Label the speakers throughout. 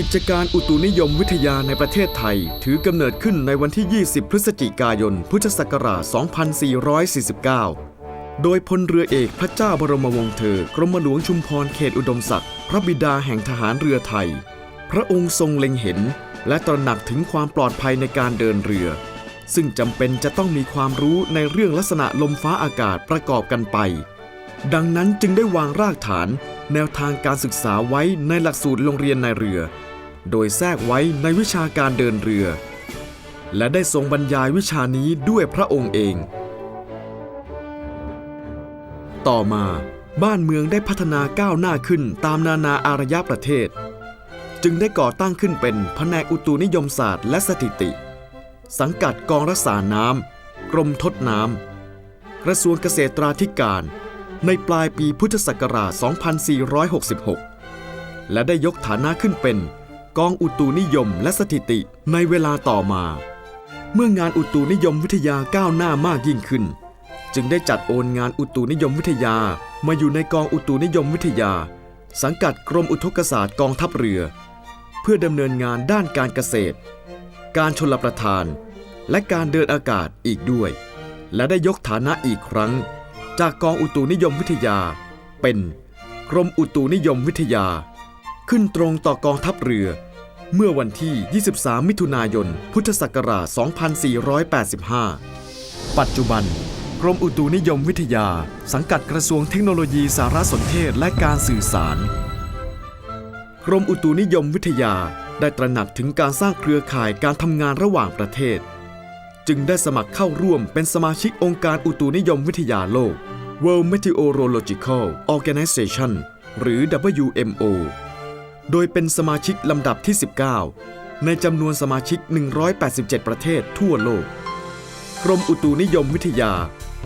Speaker 1: กิจการอุตุนิยมวิทยาในประเทศไทย ถือกำเนิดขึ้นในวันที่ 20 พฤศจิกายน พุทธศักราช 2449 โดยพลเรือเอกพระเจ้าบรมวงศ์เธอ กรมหลวงชุมพรเขตอุดมศักดิ์พระบิดาแห่งทหารเรือไทย พระองค์ทรงเล็งเห็น และตระหนักถึงความปลอดภัยในการเดินเรือ ซึ่งจำเป็นจะต้องมีความรู้ในเรื่องลักษณะลมฟ้าอากาศประกอบกันไป ดังนั้นจึงได้วางรากฐาน แนวทางการศึกษาไว้ในหลักสูตรโรงเรียนในเรือ โดยแทรกไว้ในวิชาการเดินเรือ และได้ทรงบรรยายวิชานี้ด้วยพระองค์เอง ต่อมาบ้านเมืองได้พัฒนาก้าวหน้าขึ้นตามนานาอารยประเทศ จึงได้ก่อตั้งขึ้นเป็นแผนกอุตุนิยมศาสตร์และสถิติ สังกัดกองรักษาน้ำกรมทดน้ำกระทรวงเกษตราธิการ ในปลายปีพุทธศักราช 2466 และได้ยกฐานะขึ้นเป็น กองอุตุนิยมและสถิติในเวลาต่อมา เมื่องานอุตุนิยมวิทยาก้าวหน้ามากยิ่งขึ้น จึงได้จัดโอนงานอุตุนิยมวิทยามาอยู่ในกองอุตุนิยมวิทยา สังกัดกรมอุทกศาสตร์กองทัพเรือ เพื่อดำเนินงานด้านการเกษตร การชลประทาน และการเดินอากาศอีกด้วย และได้ยกฐานะอีกครั้ง จากกองอุตุนิยมวิทยา เป็นกรมอุตุนิยมวิทยา ขึ้นตรงต่อกองทัพเรือ เมื่อวันที่ 23 มิถุนายน พุทธศักราช 2485 ปัจจุบัน กรมอุตุนิยมวิทยา สังกัดกระทรวงเทคโนโลยีสารสนเทศและการสื่อสาร กรมอุตุนิยมวิทยาได้ตระหนักถึงการสร้างเครือข่ายการทำงานระหว่างประเทศ จึงได้สมัครเข้าร่วมเป็นสมาชิกองค์การอุตุนิยมวิทยาโลก World Meteorological Organization หรือ WMO โดยเป็นสมาชิกลำดับที่ 19 ในจำนวนสมาชิก 187 ประเทศทั่วโลก กรมอุตุนิยมวิทยา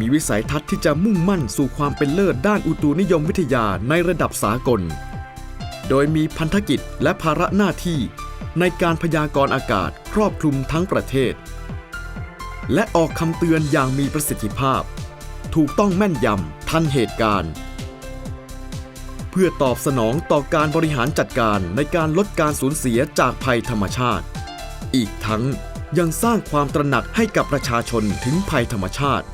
Speaker 1: มีวิสัยทัศน์ที่จะมุ่งมั่นสู่ความเป็นเลิศด้านอุตุนิยมวิทยาในระดับสากล โดยมีพันธกิจและภาระหน้าที่ในการพยากรณ์อากาศครอบคลุมทั้งประเทศ และออกคำเตือนอย่างมีประสิทธิภาพ ถูกต้องแม่นยำทันเหตุการณ์ เพื่อตอบสนองต่อการบริหารจัดการในการลดการสูญเสียจากภัยธรรมชาติ อีกทั้งยังสร้างความตระหนักให้กับประชาชนถึงภัยธรรมชาติ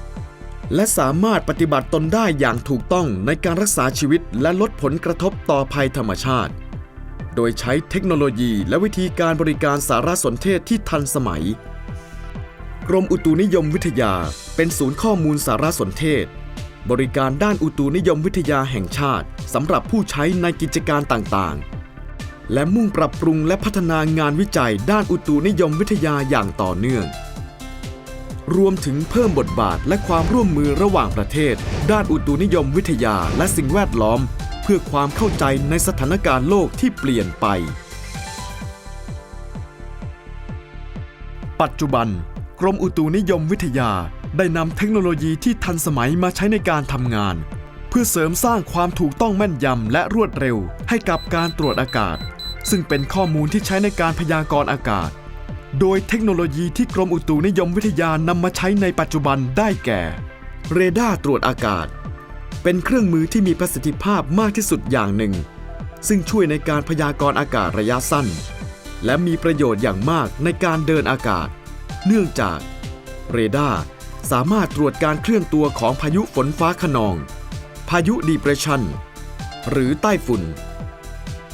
Speaker 1: และสามารถปฏิบัติตนได้อย่างถูกต้องในการรักษาชีวิตและลดผลกระทบต่อภัยธรรมชาติ โดยใช้เทคโนโลยีและวิธีการบริการสารสนเทศที่ทันสมัย กรมอุตุนิยมวิทยาเป็นศูนย์ข้อมูลสารสนเทศ บริการด้านอุตุนิยมวิทยาแห่งชาติสำหรับผู้ใช้ในกิจการต่างๆ และมุ่งปรับปรุงและพัฒนางานวิจัยด้านอุตุนิยมวิทยาอย่างต่อเนื่อง รวมถึงเพิ่มบทบาทและความร่วมมือระหว่างประเทศ ด้านอุตุนิยมวิทยาและสิ่งแวดล้อม เพื่อความเข้าใจในสถานการณ์โลกที่เปลี่ยนไป ปัจจุบัน กรมอุตุนิยมวิทยาได้นำเทคโนโลยีที่ทันสมัยมาใช้ในการทำงาน เพื่อเสริมสร้างความถูกต้องแม่นยำและรวดเร็ว ให้กับการตรวจอากาศ ซึ่งเป็นข้อมูลที่ใช้ในการพยากรณ์อากาศ โดยเทคโนโลยีที่กรมอุตุนิยมวิทยานำมาใช้ในปัจจุบันได้แก่ เรดาร์ตรวจอากาศ เป็นเครื่องมือที่มีประสิทธิภาพมากที่สุดอย่างหนึ่ง ซึ่งช่วยในการพยากรณ์อากาศระยะสั้น และมีประโยชน์อย่างมากในการเดินอากาศ เนื่องจากเรดาร์สามารถตรวจการเคลื่อนตัวของพายุฝนฟ้าขนอง พายุดีเพรสชันหรือใต้ฝุ่น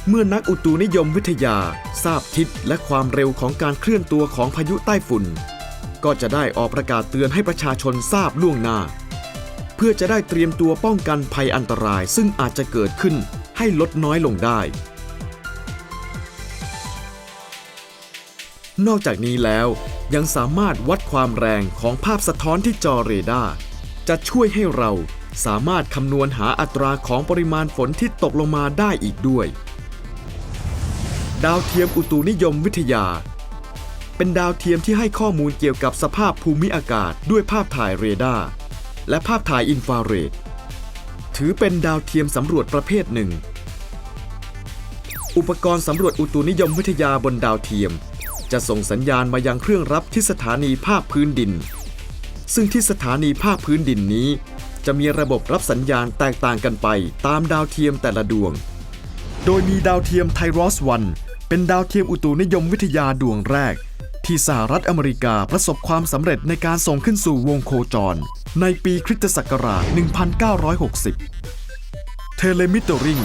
Speaker 1: เมื่อนักอุตุนิยมวิทยาทราบทิศและความเร็วของการเคลื่อนตัวของพายุใต้ฝุ่น ก็จะได้ออกประกาศเตือนให้ประชาชนทราบล่วงหน้า เพื่อจะได้เตรียมตัวป้องกันภัยอันตรายซึ่งอาจจะเกิดขึ้นให้ลดน้อยลงได้ นอกจากนี้แล้ว ยังสามารถวัดความแรงของภาพสะท้อนที่จอเรดาร์จะช่วยให้เราสามารถคำนวณหาอัตราของปริมาณฝนที่ตกลงมาได้อีกด้วย ดาวเทียมอุตุนิยมวิทยา เป็นดาวเทียมที่ให้ข้อมูลเกี่ยวกับสภาพภูมิอากาศด้วยภาพถ่ายเรดาร์และภาพถ่ายอินฟราเรดถือเป็นดาวเทียมสำรวจประเภทหนึ่ง อุปกรณ์สำรวจอุตุนิยมวิทยาบนดาวเทียม จะส่งสัญญาณมายังเครื่องรับที่สถานีภาคพื้นดิน ซึ่งที่สถานีภาคพื้นดินนี้ จะมีระบบรับสัญญาณแตกต่างกันไปตามดาวเทียมแต่ละดวง โดยมีดาวเทียมไทรอสวันเป็นดาวเทียมอุตุนิยมวิทยาดวงแรก ที่สหรัฐอเมริกาประสบความสำเร็จในการส่งขึ้นสู่วงโคจร ในปีคริสตศักราช 1960 เทเลมิเตอริง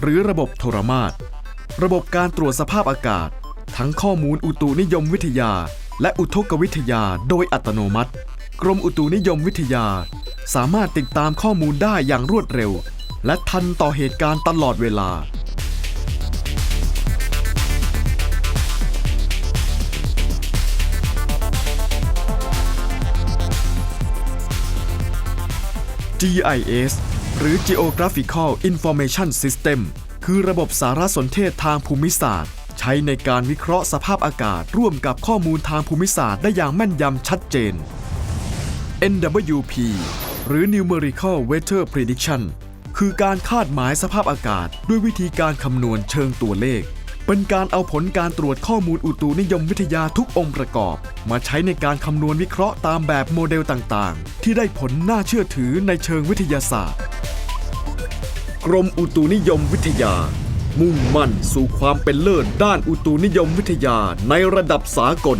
Speaker 1: หรือระบบโทรมาตรระบบการตรวจสภาพอากาศ ทั้งข้อมูลอุตุนิยมวิทยา และอุทกวิทยาโดยอัตโนมัติ กรมอุตุนิยมวิทยา สามารถติดตามข้อมูลได้อย่างรวดเร็ว และทันต่อเหตุการณ์ตลอดเวลา GIS หรือ Geographical Information System คือระบบสารสนเทศทางภูมิศาสตร์ ใช้ในการวิเคราะห์สภาพอากาศ ร่วมกับข้อมูลทางภูมิศาสตร์ได้อย่างแม่นยำชัดเจน NWP หรือ Numerical Weather Prediction คือการคาดหมายสภาพอากาศ ด้วยวิธีการคำนวณเชิงตัวเลข เป็นการเอาผลการตรวจข้อมูลอุตุนิยมวิทยาทุกองค์ประกอบ มาใช้ในการคำนวณวิเคราะห์ตามแบบโมเดลต่างๆ ที่ได้ผลน่าเชื่อถือในเชิงวิทยาศาสตร์ กรมอุตุนิยมวิทยา มุ่งมั่นสู่ความเป็นเลิศด้านอุตุนิยมวิทยาในระดับสากล